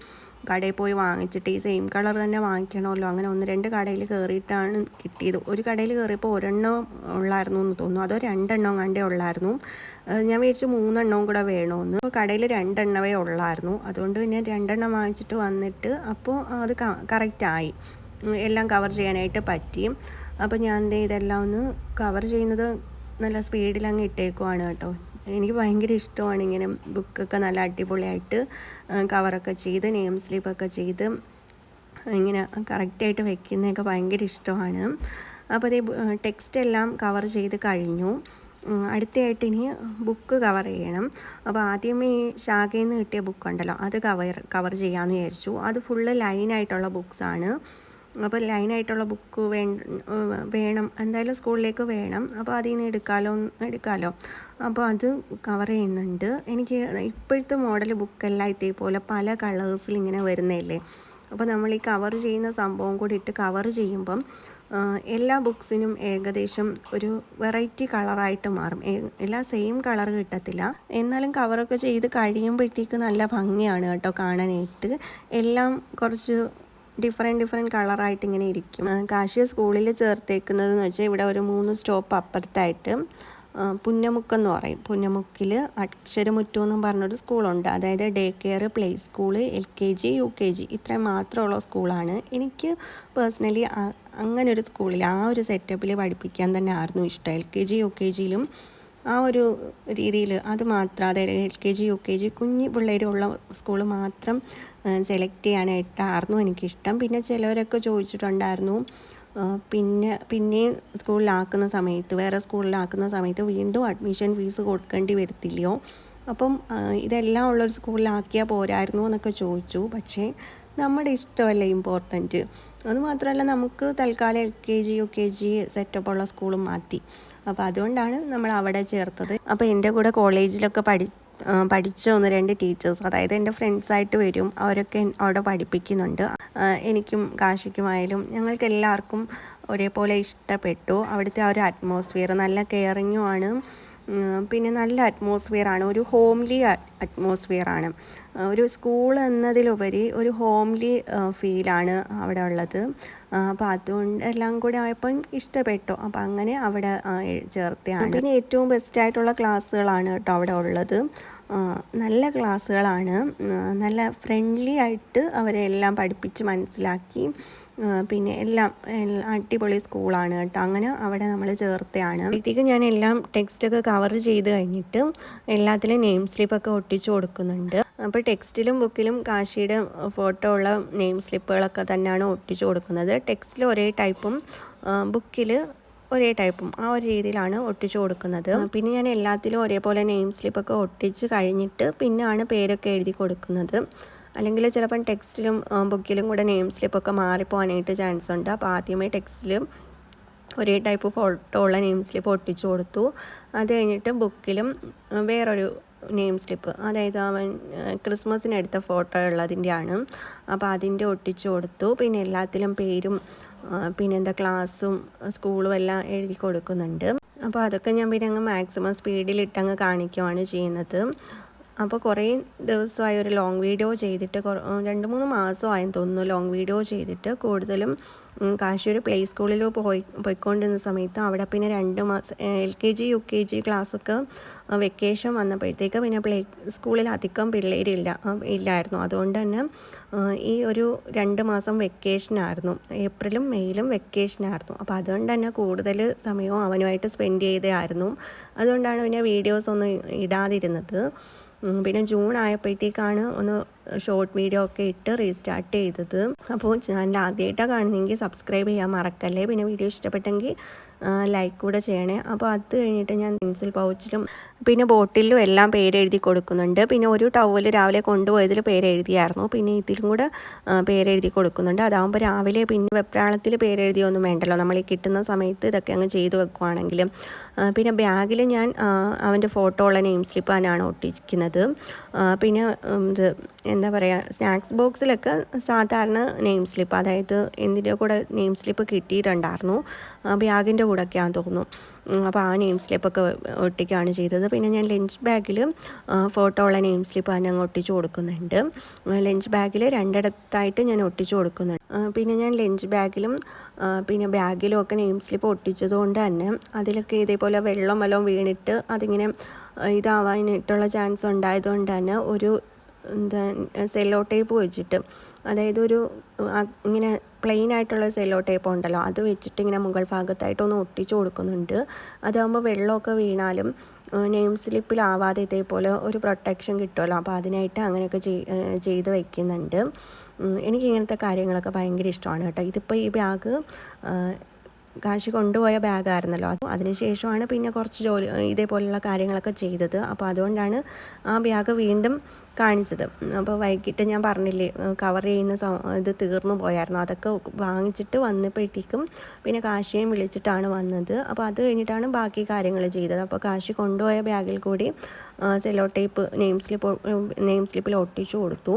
കടയിൽ പോയി വാങ്ങിച്ചിട്ട് ഈ സെയിം കളർ തന്നെ വാങ്ങിക്കണമല്ലോ. അങ്ങനെ ഒന്ന് രണ്ട് കടയിൽ കയറിയിട്ടാണ് കിട്ടിയത്. ഒരു കടയിൽ കയറിയപ്പോൾ ഒരെണ്ണം ഉള്ളായിരുന്നു എന്ന് തോന്നുന്നു. അതോ രണ്ടെണ്ണം കണ്ടേ ഉള്ളായിരുന്നു. ഞാൻ മേടിച്ച് മൂന്നെണ്ണവും കൂടെ വേണമെന്ന് അപ്പോൾ കടയിൽ രണ്ടെണ്ണവേ ഉള്ളായിരുന്നു. അതുകൊണ്ട് പിന്നെ രണ്ടെണ്ണം വാങ്ങിച്ചിട്ട് വന്നിട്ട് അപ്പോൾ അത് കറക്റ്റായി എല്ലാം കവർ ചെയ്യാനായിട്ട് പറ്റി. അപ്പോൾ ഞാൻ ദേ ഇതെല്ലാം ഒന്ന് കവർ ചെയ്യുന്നത് നല്ല സ്പീഡിൽ അങ്ങ് ഇട്ടേക്കുവാണ് കേട്ടോ. എനിക്ക് ഭയങ്കര ഇഷ്ടമാണ് ഇങ്ങനെ ബുക്കൊക്കെ നല്ല അടിപൊളിയായിട്ട് കവറൊക്കെ ചെയ്ത് നെയിം സ്ലീപ്പൊക്കെ ചെയ്ത് ഇങ്ങനെ കറക്റ്റായിട്ട് വെക്കുന്നതൊക്കെ ഭയങ്കര ഇഷ്ടമാണ്. അപ്പോൾ അതേ ടെക്സ്റ്റ് എല്ലാം കവർ ചെയ്ത് കഴിഞ്ഞു. അടുത്തയായിട്ട് ഇനി ബുക്ക് കവർ ചെയ്യണം. അപ്പോൾ ആദ്യമേ ഈ ശാഖയിൽ നിന്ന് കിട്ടിയ ബുക്കുണ്ടല്ലോ അത് കവർ കവർ ചെയ്യാമെന്ന് വിചാരിച്ചു. അത് ഫുള്ള് ലൈനായിട്ടുള്ള ബുക്സാണ് അപ്പോൾ ലൈനായിട്ടുള്ള ബുക്ക് വേ വേണം. എന്തായാലും സ്കൂളിലേക്ക് വേണം. അപ്പോൾ അതിൽ നിന്ന് എടുക്കാലോ എടുക്കാമല്ലോ അപ്പോൾ അത് കവർ ചെയ്യുന്നുണ്ട്. എനിക്ക് ഇപ്പോഴത്തെ മോഡൽ ബുക്കെല്ലാം ഇതേപോലെ പല കളേഴ്സിൽ ഇങ്ങനെ വരുന്നതല്ലേ. അപ്പോൾ നമ്മൾ ഈ കവർ ചെയ്യുന്ന സംഭവം കൂടി ഇട്ട് കവർ ചെയ്യുമ്പം എല്ലാ ബുക്സിനും ഏകദേശം ഒരു വെറൈറ്റി കളറായിട്ട് മാറും. എല്ലാ സെയിം കളർ കിട്ടത്തില്ല. എന്നാലും കവറൊക്കെ ചെയ്ത് കഴിയുമ്പോഴത്തേക്ക് നല്ല ഭംഗിയാണ് കേട്ടോ കാണാനായിട്ട്. എല്ലാം കുറച്ച് ഡിഫറെന്റ് ഡിഫറെന്റ് കളറായിട്ട് ഇങ്ങനെ ഇരിക്കും. കാശിയ സ്കൂളിൽ ചേർത്തേക്കുന്നതെന്ന് വെച്ചാൽ ഇവിടെ ഒരു മൂന്ന് സ്റ്റോപ്പ് അപ്പുറത്തായിട്ട് പുന്നമുക്കെന്ന് പറയും. പുന്നമുക്കിൽ അക്ഷരമുറ്റം എന്നും പറഞ്ഞൊരു സ്കൂളുണ്ട്. അതായത് day care play school L K G U K G. ഇത്രയും മാത്രമുള്ള സ്കൂളാണ്. എനിക്ക് പേഴ്സണലി അങ്ങനെ ഒരു സ്കൂളിൽ ആ ഒരു സെറ്റപ്പിൽ പഠിപ്പിക്കാൻ തന്നെ ആയിരുന്നു ഇഷ്ടം. L K G U K ജിയിലും ആ ഒരു രീതിയിൽ അത് മാത്രം അതായത് L K G U K G കുഞ്ഞു പിള്ളേരുള്ള സ്കൂൾ മാത്രം സെലക്ട് ചെയ്യാനായിട്ടായിരുന്നു എനിക്കിഷ്ടം. പിന്നെ ചിലവരൊക്കെ ചോദിച്ചിട്ടുണ്ടായിരുന്നു പിന്നെ പിന്നെയും സ്കൂളിലാക്കുന്ന സമയത്ത് വേറെ സ്കൂളിലാക്കുന്ന സമയത്ത് വീണ്ടും അഡ്മിഷൻ ഫീസ് കൊടുക്കേണ്ടി വരത്തില്ലയോ? അപ്പം ഇതെല്ലാം ഉള്ളൊരു സ്കൂളിലാക്കിയാൽ പോരായിരുന്നു എന്നൊക്കെ ചോദിച്ചു. പക്ഷേ നമ്മുടെ ഇഷ്ടമല്ലേ ഇമ്പോർട്ടന്റ്. അതുമാത്രമല്ല നമുക്ക് തൽക്കാലം L K G U K G സെറ്റപ്പുള്ള സ്കൂളും മാറ്റി അപ്പോൾ അതുകൊണ്ടാണ് നമ്മൾ അവിടെ ചേർത്തത്. അപ്പോൾ എന്റെ കൂടെ കോളേജിലൊക്കെ പഠി പഠിച്ച ഒന്ന് രണ്ട് ടീച്ചേഴ്സ് അതായത് എന്റെ ഫ്രണ്ട്സായിട്ട് വരും. അവരൊക്കെ അവിടെ പഠിപ്പിക്കുന്നുണ്ട്. എനിക്കും കാശിക്കുമായാലും ഞങ്ങൾക്ക് എല്ലാവർക്കും ഒരേപോലെ ഇഷ്ടപ്പെട്ടു. അവിടുത്തെ ആ ഒരു അറ്റ്മോസ്ഫിയർ നല്ല കെയറിങ്ങും ആണ്. ഉം, പിന്നെ നല്ല അറ്റ്മോസ്ഫിയർ ആണ്. ഒരു ഹോംലി അറ്റ്മോസ്ഫിയർ ആണ്. ഒരു സ്കൂൾ എന്നതിലുപരി ഒരു ഹോംലി ഫീലാണ് അവിടെ ഉള്ളത്. അപ്പോൾ അതുകൊണ്ട് എല്ലാം കൂടി ആയപ്പം ഇഷ്ടപ്പെട്ടു. അപ്പോൾ അങ്ങനെ അവിടെ ചേർത്തെയാണ്. പിന്നെ ഏറ്റവും ബെസ്റ്റ് ആയിട്ടുള്ള ക്ലാസ്സുകളാണ് കേട്ടോ അവിടെ ഉള്ളത്. നല്ല ക്ലാസ്സുകളാണ് നല്ല ഫ്രണ്ട്ലി ആയിട്ട് അവരെ എല്ലാം പഠിപ്പിച്ച് മനസ്സിലാക്കി പിന്നെ എല്ലാം അടിപൊളി സ്കൂളാണ് കേട്ടോ. അങ്ങനെ അവിടെ നമ്മൾ ചേർത്തയാണ്. അപ്പോഴത്തേക്ക് ഞാൻ എല്ലാം ടെക്സ്റ്റൊക്കെ കവർ ചെയ്ത് കഴിഞ്ഞിട്ട് എല്ലാത്തിലും നെയിം സ്ലിപ്പൊക്കെ ഒട്ടിച്ചു കൊടുക്കുന്നുണ്ട്. അപ്പോൾ ടെക്സ്റ്റിലും ബുക്കിലും കാശിയുടെ ഫോട്ടോ ഉള്ള നെയിം സ്ലിപ്പുകളൊക്കെ തന്നെയാണ് ഒട്ടിച്ചു കൊടുക്കുന്നത്. ടെക്സ്റ്റിൽ ഒരേ ടൈപ്പും ബുക്കിൽ ഒരേ ടൈപ്പും ആ ഒരു രീതിയിലാണ് ഒട്ടിച്ചു കൊടുക്കുന്നത്. പിന്നെ ഞാൻ എല്ലാത്തിലും ഒരേപോലെ നെയിം സ്ലിപ്പൊക്കെ ഒട്ടിച്ച് കഴിഞ്ഞിട്ട് പിന്നെയാണ് പേരൊക്കെ എഴുതി കൊടുക്കുന്നത്. അല്ലെങ്കിൽ ചിലപ്പം ടെക്സ്റ്റിലും ബുക്കിലും കൂടെ നെയിം സ്ലിപ്പൊക്കെ മാറിപ്പോകാനായിട്ട് ചാൻസ് ഉണ്ട് അപ്പോൾ ആദ്യമേ ടെക്സ്റ്റിലും ഒരേ ടൈപ്പ് ഫോട്ടോ ഉള്ള നെയിം സ്ലിപ്പ് ഒട്ടിച്ചു കൊടുത്തു. അത് കഴിഞ്ഞിട്ട് ബുക്കിലും വേറൊരു നെയിം സ്ലിപ്പ് അതായത് അവൻ ക്രിസ്മസിന് എടുത്ത ഫോട്ടോ ഉള്ളതിന്റെയാണ്. അപ്പോൾ അതിന്റെ ഒട്ടിച്ചു കൊടുത്തു. പിന്നെ എല്ലാത്തിലും പേരും പിന്നെ പിന്നെന്താ ക്ലാസ്സും സ്കൂളും എല്ലാം എഴുതി കൊടുക്കുന്നുണ്ട്. അപ്പോൾ അതൊക്കെ ഞാൻ പിന്നെ അങ്ങ് മാക്സിമം സ്പീഡിൽ ഇട്ടങ്ങ് കാണിക്കുവാണ് ചെയ്യുന്നത്. അപ്പോൾ കുറേ ദിവസമായി ഒരു ലോങ് വീഡിയോ ചെയ്തിട്ട് രണ്ട് മൂന്ന് മാസമായെന്ന് തോന്നുന്നു ലോങ് വീഡിയോ ചെയ്തിട്ട്. കൂടുതലും കാശൂർ പ്ലേ സ്കൂളിൽ പോയി പോയിക്കൊണ്ടിരുന്ന സമയത്ത് അവിടെ പിന്നെ രണ്ട് മാസം L K G U K G ക്ലാസ്സൊക്കെ വെക്കേഷൻ വന്നപ്പോഴത്തേക്ക് പിന്നെ പ്ലേ സ്കൂളിൽ അധികം പിള്ളേരില്ല ഇല്ലായിരുന്നു. അതുകൊണ്ട് തന്നെ ഈ ഒരു രണ്ട് മാസം വെക്കേഷനായിരുന്നു ഏപ്രിലും മെയ്യിലും വെക്കേഷനായിരുന്നു അപ്പോൾ അതുകൊണ്ട് തന്നെ കൂടുതൽ സമയവും അവനുമായിട്ട് സ്പെൻഡ് ചെയ്തായിരുന്നു അതുകൊണ്ടാണ് പിന്നെ വീഡിയോസ് ഒന്നും ഇടാതിരുന്നത്. പിന്നെ ജൂൺ ആയപ്പോഴത്തേക്കാണ് ഒന്ന് ഷോർട്ട് വീഡിയോ ഒക്കെ ഇട്ട് റീസ്റ്റാർട്ട് ചെയ്തത്. അപ്പോൾ ചാനൽ ആദ്യമായിട്ടാണ് കാണുന്നതെങ്കിൽ സബ്സ്ക്രൈബ് ചെയ്യാൻ മറക്കല്ലേ? പിന്നെ വീഡിയോ ഇഷ്ടപ്പെട്ടെങ്കിൽ ലൈക്ക് കൂടെ ചെയ്യണേ. അപ്പോൾ അത് കഴിഞ്ഞിട്ട് ഞാൻ പെൻസിൽ പൗച്ചിലും പിന്നെ ബോട്ടിലും എല്ലാം പേര് എഴുതി കൊടുക്കുന്നുണ്ട്. പിന്നെ ഒരു ടവൽ രാവിലെ കൊണ്ടുപോയതിൽ പേരെഴുതിയായിരുന്നു പിന്നെ ഇതിലും കൂടെ പേരെഴുതി കൊടുക്കുന്നുണ്ട്. അതാകുമ്പോൾ രാവിലെ പിന്നെ വെപ്രാളത്തിൽ പേരെഴുതിയൊന്നും വേണ്ടല്ലോ. നമ്മൾ ഈ കിട്ടുന്ന സമയത്ത് ഇതൊക്കെ അങ്ങ് ചെയ്തു വെക്കുവാണെങ്കിലും. പിന്നെ ബാഗിൽ ഞാൻ അവന്റെ ഫോട്ടോ ഉള്ള നെയിം തന്നെയാണ് ഒട്ടിക്കുന്നത്. പിന്നെ ഇത് എന്താ പറയുക സ്നാക്സ് ബോക്സിലൊക്കെ സാധാരണ നെയിം സ്ലിപ്പ് അതായത് എന്തിന്റെ കൂടെ നെയിം സ്ലിപ്പ് കിട്ടിയിട്ടുണ്ടായിരുന്നു. ബാഗിന്റെ കൂടെ ഒക്കെയാണെന്ന് തോന്നുന്നു അപ്പോൾ ആ നെയിം സ്ലിപ്പൊക്കെ ഒട്ടിക്കുകയാണ് ചെയ്തത്. പിന്നെ ഞാൻ ലഞ്ച് ബാഗിൽ ഫോട്ടോ ഉള്ള നെയിം സ്ലിപ്പ് തന്നെ അങ്ങ് ഒട്ടിച്ചു കൊടുക്കുന്നുണ്ട്. ലഞ്ച് ബാഗിൽ രണ്ടിടത്തായിട്ട് ഞാൻ ഒട്ടിച്ചു കൊടുക്കുന്നുണ്ട്. പിന്നെ ഞാൻ ലഞ്ച് ബാഗിലും പിന്നെ ബാഗിലും ഒക്കെ നെയിം സ്ലിപ്പ് ഒട്ടിച്ചതുകൊണ്ട് തന്നെ അതിലൊക്കെ ഇതേപോലെ വെള്ളം വല്ലതും വീണിട്ട് അതിങ്ങനെ ഇതാവാനായിട്ടുള്ള ചാൻസ് ഉണ്ടായതുകൊണ്ട് തന്നെ ഒരു എന്താ സെല്ലോ ടേപ്പ് വെച്ചിട്ട്. അതായത് ഒരു ഇങ്ങനെ പ്ലെയിൻ ആയിട്ടുള്ള സെല്ലോ ടേപ്പ് ഉണ്ടല്ലോ അത് വെച്ചിട്ട് ഇങ്ങനെ മുകൾ ഭാഗത്തായിട്ടൊന്ന് ഒട്ടിച്ചു കൊടുക്കുന്നുണ്ട്. അതാകുമ്പോൾ വെള്ളമൊക്കെ വീണാലും നെയിം സ്ലിപ്പിലാവാതെ ഇതേപോലെ ഒരു പ്രൊട്ടക്ഷൻ കിട്ടുമല്ലോ. അപ്പോൾ അതിനായിട്ട് അങ്ങനെയൊക്കെ ചെയ്ത് വയ്ക്കുന്നുണ്ട് എനിക്ക് ഇങ്ങനത്തെ കാര്യങ്ങളൊക്കെ ഭയങ്കര ഇഷ്ടമാണ് കേട്ടോ. ഇതിപ്പോൾ ഈ ബാഗ് കാശ് കൊണ്ടുപോയ ബാഗായിരുന്നല്ലോ. അതിനുശേഷമാണ് പിന്നെ കുറച്ച് ജോലി ഇതേപോലെയുള്ള കാര്യങ്ങളൊക്കെ ചെയ്തത്. അപ്പോൾ അതുകൊണ്ടാണ് ആ ബാഗ് വീണ്ടും കാണിച്ചത്. അപ്പോൾ വൈകിട്ട് ഞാൻ പറഞ്ഞില്ലേ കവർ ചെയ്യുന്ന ഇത് തീർന്നു പോയായിരുന്നു. അതൊക്കെ വാങ്ങിച്ചിട്ട് വന്നപ്പോഴത്തേക്കും പിന്നെ കാശിയും വിളിച്ചിട്ടാണ് വന്നത്. അപ്പോൾ അത് കഴിഞ്ഞിട്ടാണ് ബാക്കി കാര്യങ്ങൾ ചെയ്തത്. അപ്പോൾ കാശി കൊണ്ടുപോയ ബാഗിൽ കൂടി sello tape name slip name സ്ലിപ്പിൽ ഒട്ടിച്ചു കൊടുത്തു.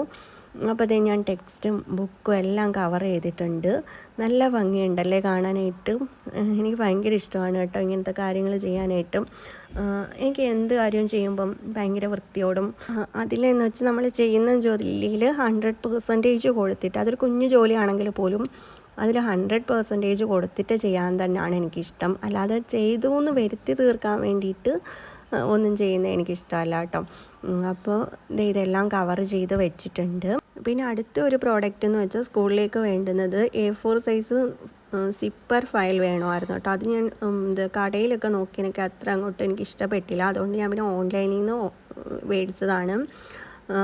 അപ്പോൾ അതേ ഞാൻ ടെക്സ്റ്റും ബുക്കും എല്ലാം കവർ ചെയ്തിട്ടുണ്ട്. നല്ല ഭംഗിയുണ്ടല്ലേ കാണാനായിട്ട്. എനിക്ക് ഭയങ്കര ഇഷ്ടമാണ് കേട്ടോ ഇങ്ങനത്തെ കാര്യങ്ങൾ ചെയ്യാനായിട്ടും. എനിക്ക് എന്ത് കാര്യവും ചെയ്യുമ്പം ഭയങ്കര വൃത്തിയോടും അതിലെന്ന് വെച്ച് നമ്മൾ ചെയ്യുന്ന ജോലിയിൽ ഹൺഡ്രഡ് പെർസെന്റേജ് കൊടുത്തിട്ട് അതൊരു കുഞ്ഞു ജോലിയാണെങ്കിൽ പോലും അതിൽ ഹൺഡ്രഡ് പെർസെന്റേജ് കൊടുത്തിട്ട് ചെയ്യാൻ തന്നെയാണ് എനിക്കിഷ്ടം. അല്ലാതെ ചെയ്തു എന്ന് വരുത്തി തീർക്കാൻ വേണ്ടിയിട്ട് ഒന്നും ചെയ്യുന്നത് എനിക്കിഷ്ടമല്ല കേട്ടോ. അപ്പോൾ ഇതെല്ലാം കവർ ചെയ്ത് വെച്ചിട്ടുണ്ട്. പിന്നെ അടുത്ത ഒരു പ്രോഡക്റ്റ് എന്ന് വെച്ചാൽ സ്കൂളിലേക്ക് വേണ്ടുന്നത് A four size zipper file വേണമായിരുന്നു കേട്ടോ. അത് ഞാൻ ഇത് കടയിലൊക്കെ നോക്കി എനിക്ക് അത്ര അങ്ങോട്ട് എനിക്ക് ഇഷ്ടപ്പെട്ടില്ല അതുകൊണ്ട് ഞാൻ പിന്നെ ഓൺലൈനിൽ നിന്ന് മേടിച്ചതാണ്.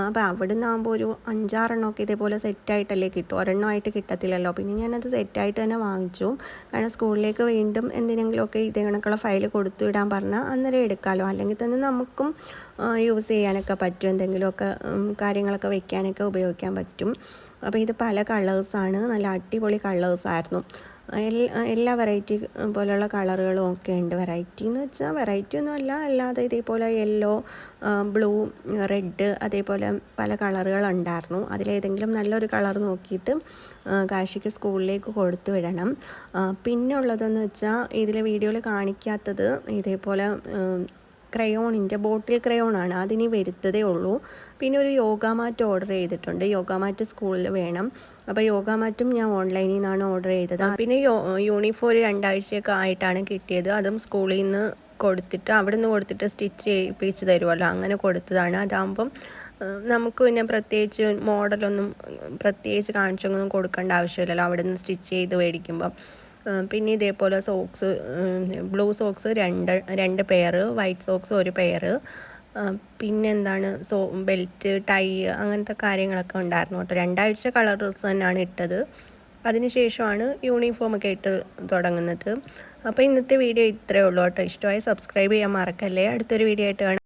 അപ്പോൾ അവിടെ നിന്നാകുമ്പോൾ ഒരു അഞ്ചാറെണ്ണമൊക്കെ ഇതേപോലെ സെറ്റായിട്ടല്ലേ കിട്ടും. ഒരെണ്ണമായിട്ട് കിട്ടത്തില്ലല്ലോ. പിന്നെ ഞാനത് സെറ്റായിട്ട് തന്നെ വാങ്ങിച്ചു. കാരണം സ്കൂളിലേക്ക് വീണ്ടും എന്തിനെങ്കിലുമൊക്കെ ഇതേ കണക്കുള്ള ഫയൽ കൊടുത്തു വിടാൻ പറഞ്ഞാൽ അന്നേരം എടുക്കാമല്ലോ അല്ലെങ്കിൽ തന്നെ നമുക്കും യൂസ് ചെയ്യാനൊക്കെ പറ്റും. എന്തെങ്കിലുമൊക്കെ കാര്യങ്ങളൊക്കെ വെക്കാനൊക്കെ ഉപയോഗിക്കാൻ പറ്റും. അപ്പോൾ ഇത് പല കളേഴ്സാണ്. നല്ല അടിപൊളി കളേഴ്സായിരുന്നു. എല്ലാ വെറൈറ്റി പോലെയുള്ള കളറുകളും ഒക്കെ ഉണ്ട്. വെറൈറ്റി എന്ന് വെച്ചാൽ വെറൈറ്റി ഒന്നും അല്ല. അല്ലാതെ ഇതേപോലെ യെല്ലോ ബ്ലൂ റെഡ് അതേപോലെ പല കളറുകളുണ്ടായിരുന്നു അതിലേതെങ്കിലും നല്ലൊരു കളർ നോക്കിയിട്ട് കാശിക്ക് സ്കൂളിലേക്ക് കൊടുത്തു വിടണം. പിന്നെ ഉള്ളതെന്ന് വെച്ചാൽ ഇതിലെ വീഡിയോയിൽ കാണിക്കാത്തത് ഇതേപോലെ ക്രയോണിന്റെ ബോട്ടിൽ ക്രയോണാണ് അതിനി വരുത്തതേ ഉള്ളൂ. പിന്നെ ഒരു യോഗ മാറ്റ് ഓർഡർ ചെയ്തിട്ടുണ്ട്. യോഗ മാറ്റ് സ്കൂളിൽ വേണം. അപ്പോൾ യോഗ മാറ്റും ഞാൻ ഓൺലൈനിൽ നിന്നാണ് ഓർഡർ ചെയ്തത്. പിന്നെ യൂണിഫോം ഒരു രണ്ടാഴ്ചയൊക്കെ ആയിട്ടാണ് കിട്ടിയത്. അതും സ്കൂളിൽ നിന്ന് കൊടുത്തിട്ട് അവിടെ നിന്ന് കൊടുത്തിട്ട് സ്റ്റിച്ച് ചെയ്യിപ്പിച്ച് തരുമല്ലോ അങ്ങനെ കൊടുത്തതാണ്. അതാകുമ്പം നമുക്ക് പിന്നെ പ്രത്യേകിച്ച് മോഡലൊന്നും പ്രത്യേകിച്ച് കാണിച്ചൊന്നും കൊടുക്കേണ്ട ആവശ്യമില്ലല്ലോ. അവിടെ നിന്ന് സ്റ്റിച്ച് ചെയ്ത് മേടിക്കുമ്പം. പിന്നെ ഇതേപോലെ സോക്സ് ബ്ലൂ സോക്സ് രണ്ട് രണ്ട് പെയർ വൈറ്റ് സോക്സ് ഒരു പെയർ പിന്നെ എന്താണ് സോ ബെൽറ്റ് ടൈ അങ്ങനത്തെ കാര്യങ്ങളൊക്കെ ഉണ്ടായിരുന്നു കേട്ടോ. രണ്ടാഴ്ച കളർ ഡ്രസ്സ് തന്നെയാണ് ഇട്ടത്. അതിനുശേഷമാണ് യൂണിഫോമൊക്കെ ഇട്ട് തുടങ്ങുന്നത്. അപ്പോൾ ഇന്നത്തെ വീഡിയോ ഇത്രയേ ഉള്ളൂ കേട്ടോ. ഇഷ്ടമായി സബ്സ്ക്രൈബ് ചെയ്യാൻ മറക്കല്ലേ. അടുത്തൊരു വീഡിയോ ആയിട്ട്